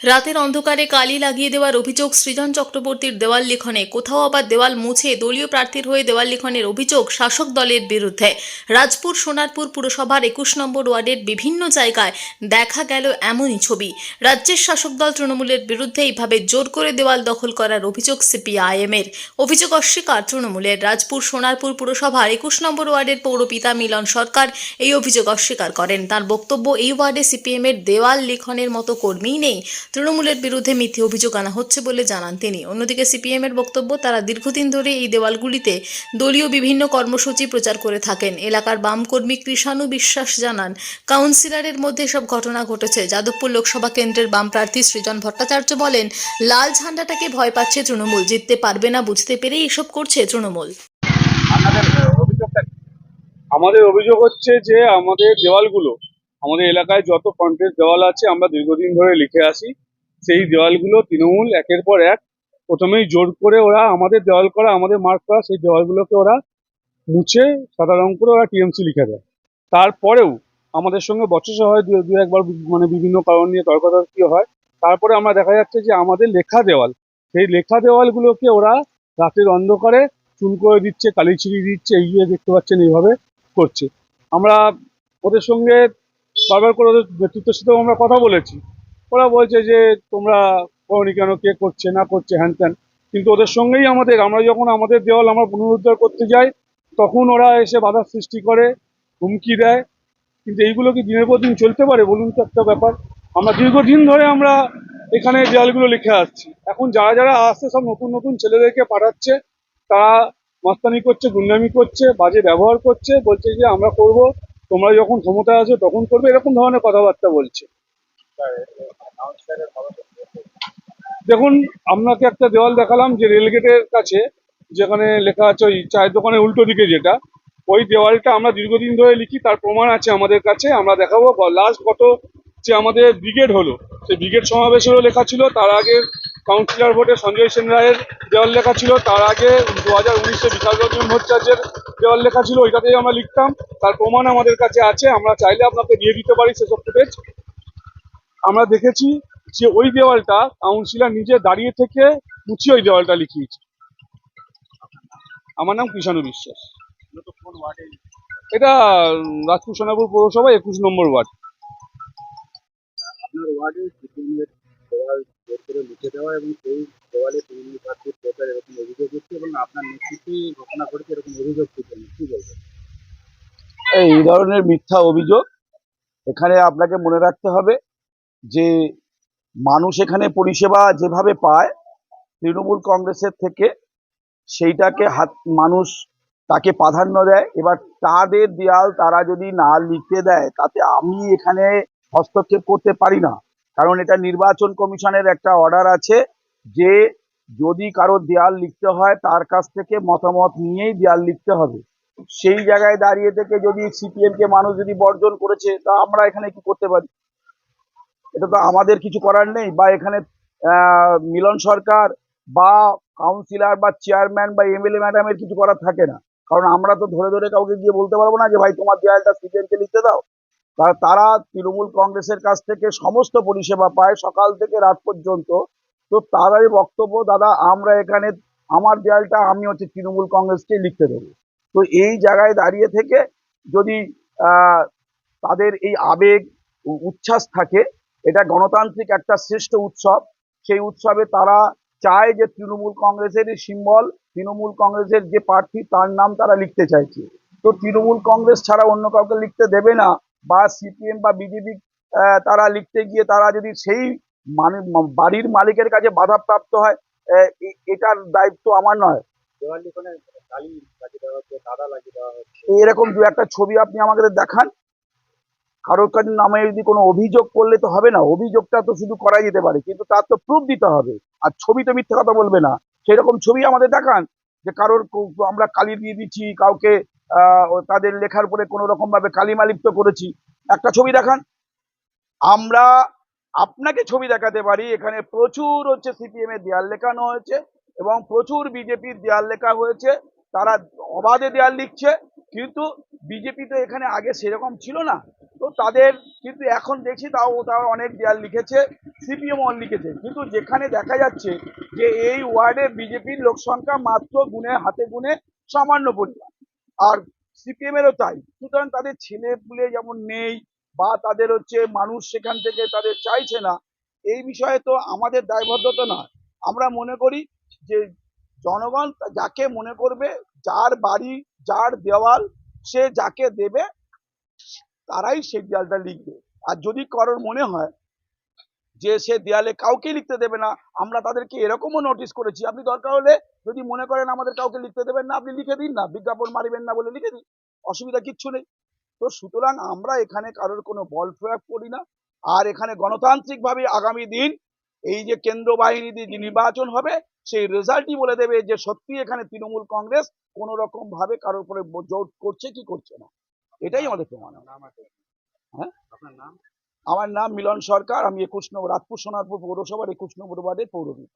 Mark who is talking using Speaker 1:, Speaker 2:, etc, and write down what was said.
Speaker 1: রাতের অন্ধকারে কালি লাগিয়ে দেওয়ার অভিযোগ সৃজন চক্রবর্তীর দেওয়াল লিখনে। কোথাও আবার দেওয়াল মুছে দলীয় প্রার্থীর হয়ে দেওয়াল লিখনের অভিযোগ শাসক দলের বিরুদ্ধে। রাজপুর সোনারপুর পুরসভার একুশ নম্বর ওয়ার্ডের বিভিন্ন জায়গায় দেখা গেল এমনই ছবি। রাজ্যের শাসক দল তৃণমূলের বিরুদ্ধে এইভাবে জোর করে দেওয়াল দখল করার অভিযোগ সিপিআইএমের। অভিযোগ অস্বীকার তৃণমূলের। রাজপুর সোনারপুর পুরসভার একুশ নম্বর ওয়ার্ডের পৌরপিতা মিলন সরকার এই অভিযোগ অস্বীকার করেন। তার বক্তব্য, এই ওয়ার্ডে সিপিএমের দেওয়াল লিখনের মতো কর্মীই নেই। তৃণমূলের বিরুদ্ধে মিথ্যে অভিযোগ আনা হচ্ছে বলে জানান তিনি। অন্যদিকে সিপিএমের বক্তব্য, তারা দীর্ঘদিন ধরে এই দেওয়ালগুলিতে দলীয় বিভিন্ন কর্মসূচি প্রচার করে থাকেন। এলাকার বাম কর্মী কৃষাণু বিশ্বাস জানান, কাউন্সিলরের মধ্যে সব ঘটনা ঘটেছে। যাদবপুর লোকসভা কেন্দ্রের বাম প্রার্থী সৃজন ভট্টাচার্য বলেন, লাল ঝান্ডাটাকে ভয় পাচ্ছে তৃণমূল, জিততে পারবে না, বুঝতে পেরেই এসব করছে তৃণমূল?
Speaker 2: আমাদের অভিযোগ হচ্ছে যে আমাদের দেওয়ালগুলো আমাদের এলাকায় যত ফ্রন্টের দেওয়াল আছে, আমরা দীর্ঘদিন ধরে লিখে আসি। সেই দেওয়ালগুলো তৃণমূল একের পর এক। প্রথমেই জোর করে ওরা আমাদের দেওয়াল করা, আমাদের মার্ক করা, সেই দেওয়ালগুলোকে ওরা মুছে সাদা রং করে ওরা টিএমসি লিখে দেয়। তারপরেও আমাদের সঙ্গে বচসা হয়, দু একবার মানে বিভিন্ন কারণ নিয়ে তর্কাতর্কি হয়। তারপরে আমরা দেখা যাচ্ছে যে আমাদের লেখা দেওয়াল, সেই লেখা দেওয়ালগুলোকে ওরা রাতের অন্ধকারে চুন করে দিচ্ছে, কালি ছিড়িয়ে দিচ্ছে, এই দেখতে পাচ্ছেন এইভাবে করছে। আমরা ওদের সঙ্গে বারবার করে ওদের নেতৃত্বের সাথেও আমরা কথা বলেছি। ওরা বলছে যে, তোমরা করনি কেন? কে করছে? না করছে? হ্যান ত্যান। কিন্তু ওদের সঙ্গেই আমাদের, আমরা যখন আমাদের দেওয়াল আমরা পুনরুদ্ধার করতে যাই, তখন ওরা এসে বাধা সৃষ্টি করে, হুমকি দেয়। কিন্তু এইগুলো কি দিনের পর দিন চলতে পারে? বলুন তো একটা ব্যাপার। আমরা দীর্ঘদিন ধরে আমরা এখানে দেওয়ালগুলো লিখে আসছি। এখন যারা যারা আসছে সব নতুন নতুন ছেলেদেরকে পাঠাচ্ছে। তারা মাস্তানি করছে, গুন্ডামি করছে, বাজে ব্যবহার করছে, বলছে যে, আমরা করব। তোমরা যখন ক্ষমতায় আছো তখন করবে, এরকম ধরনের কথাবার্তা বলছে। দেখুন, আপনাকে একটা দেওয়াল দেখালাম যে রেলগেটের কাছে, যেখানে লেখা আছে ওই চায়ের দোকানের উল্টো দিকে যেটা। ওই দেওয়ালটা আমরা দীর্ঘদিন ধরে লিখি, তার প্রমাণ আছে আমাদের কাছে। আমরা দেখাবো লাস্ট গত যে আমাদের ব্রিগেড হলো, সেই ব্রিগেড সমাবেশেরও লেখা ছিল, তার আগে কাউন্সিলর ভোটে সঞ্জয় সেন রায়ের দেওয়াল লেখা ছিল। তার আগে দু হাজার উনিশে বিকাশ রঞ্জন ভট্টাচার্যের দেওয়াল লেখা ছিল, ওইটাতেই আমরা লিখতাম। তার প্রমাণ আমাদের কাছে আছে, আমরা চাইলে আপনাকে দিয়ে দিতে পারি সেসব ফুটেজ আমরা দেখেছি যে ওই দেওয়ালটা কাউন্সিলর নিজে দাঁড়িয়ে থেকে মুছিয়ে ওই দেওয়ালটা লিখিয়েছে। আমার নাম কৃষাণু বিশ্বাস। এটা রাজপুর সোনাপুর পৌরসভা একুশ নম্বর ওয়ার্ড।
Speaker 3: আপনার ওয়ার্ডে জোর করে লিখে দেওয়া এবং সেই দেওয়ালে তৃণমূল প্রার্থীর প্রচার এরকম অভিযোগ হচ্ছে এবং আপনার নেতৃত্বেই ঘটনা ঘটেছে এরকম অভিযোগ সিপিএম কি বলবেন?
Speaker 4: এই ধরনের মিথ্যা অভিযোগ এখানে আপনাকে মনে রাখতে হবে যে মানুষ এখানে পরিষেবা যেভাবে পায়, তৃণমূল কংগ্রেসের থেকে সেইটাকে হাত, মানুষ তাকে প্রাধান্য দেয়। এবার তাদের দেয়াল তারা যদি না লিখতে দেয়, তাতে আমি এখানে হস্তক্ষেপ করতে পারি না। কারণ এটা নির্বাচন কমিশনের একটা অর্ডার আছে যে যদি কারও দেয়াল লিখতে হয়, তার কাছ থেকে মতামত নিয়েই দেয়াল লিখতে হবে। সেই জায়গায় দাঁড়িয়ে থেকে যদি সিপিএম কে মানুষ যদি বর্জন করেছে, তা আমরা এখানে কি করতে পারি? এটা তো আমাদের কিছু করার নেই। বা এখানে মিলন সরকার বা কাউন্সিলর বা চেয়ারম্যান বা এমএলএ ম্যাডামের কিছু করার থাকে না। কারণ আমরা তো ধরে ধরে কাউকে গিয়ে বলতে পারব না যে, ভাই, তোমার দেয়ালটা সিপিএম কে লিখতে দাও। তারা তৃণমূল কংগ্রেসের কাছ থেকে সমস্ত পরিষেবা পায় সকাল থেকে রাত পর্যন্ত। তো তারাই বক্তব্য, দাদা, আমরা এখানে, আমার দেয়ালটা আমি হচ্ছে তৃণমূল কংগ্রেসকে লিখতে দেবো। তো এই জায়গায় দাঁড়িয়ে থেকে যদি তাদের এই আবেগ উচ্ছ্বাস থাকে, এটা গণতান্ত্রিক একটা শ্রেষ্ঠ উৎসব। সেই উৎসবে তারা চায় যে তৃণমূল কংগ্রেসের সিম্বল, তৃণমূল কংগ্রেসের যে প্রার্থী তার নাম তারা লিখতে চাইছে। তো তৃণমূল কংগ্রেস ছাড়া অন্য কাউকে লিখতে দেবে না। বা সিপিএম বা বিজেপি তারা লিখতে গিয়ে তারা যদি সেই মানে বাড়ির মালিকের কাছে বাধাপ্রাপ্ত হয় এটার দায়িত্ব আমার নয়। এরকম দু একটা ছবি আপনি আমাকে দেখান। কারোর কাছে নামে যদি কোনো অভিযোগ করলে তো হবে না অভিযোগটা তো শুধু করা যেতে পারে কিন্তু তার তো প্রুফ দিতে হবে। আর ছবি তো মিথ্যে কথা বলবে না। সেরকম ছবি আমাদের দেখান যে কারোর আমরা কালি দিয়ে দিচ্ছি কাউকে তাদের লেখার উপরে কোনো রকম ভাবে কালিমা লিপ্ত করেছি। একটা ছবি দেখান। আমরা আপনাকে ছবি দেখাতে পারি। এখানে প্রচুর হচ্ছে সিপিএম এর দেয়াল লেখানো হয়েছে এবং প্রচুর বিজেপির দেয়াল লেখা হয়েছে। তারা অবাধে দেয়াল লিখছে, কিন্তু বিজেপি তো এখানে আগে সেরকম ছিল না। তো তাদের কিন্তু এখন দেখছি তাও তারা অনেক দেয়াল লিখেছে, সিপিএম লিখেছে। কিন্তু যেখানে দেখা যাচ্ছে যে এই ওয়ার্ডে বিজেপির লোক সংখ্যা মাত্র গুণে, হাতে গুনে সামান্য পরিমাণ। আর সিপিএম এরও তাই। সুতরাং তাদের ছেলে পুলে যেমন নেই বা তাদের হচ্ছে মানুষ সেখান থেকে তাদের চাইছে না, এই বিষয়ে তো আমাদের দায়বদ্ধতা নয় আমরা মনে করি যে জনগণ যাকে মনে করবে, যার বাড়ি, যার দেওয়াল, সে যাকে দেবে, তারাই সেই দেয়ালটা লিখবে। আর যদি কারোর মনে হয় যে সে দেয়ালে কাউকে লিখতে দেবে না আমরা তাদেরকে এরকমও নোটিশ করেছি। আপনি দরকার হলে যদি মনে করেন আমাদের কাউকে লিখতে দেবেন না আপনি লিখে দিন না বিজ্ঞাপন মারিবেন না বলে লিখে দিন। অসুবিধা কিচ্ছু নেই। তো সুতরাং আমরা এখানে কারোর কোনো বল প্রয়োগ করি না। আর এখানে গণতান্ত্রিকভাবে আগামী দিন এই যে কেন্দ্র বাহিনী দিয়ে যে নির্বাচন হবে সেই রেজাল্টই বলে দেবে যে সত্যি এখানে তৃণমূল কংগ্রেস কোনো রকম ভাবে কারোর উপরে জোট করছে কি করছে না। এটাই আমাদের প্রমাণ। হ্যাঁ?
Speaker 3: আপনার নাম?
Speaker 4: আমার নাম মিলন সরকার আমি একুশ নম্বর রাজপুর সোনারপুর পৌরসভার একুশ নম্বর ওয়ার্ডের পৌরবিদ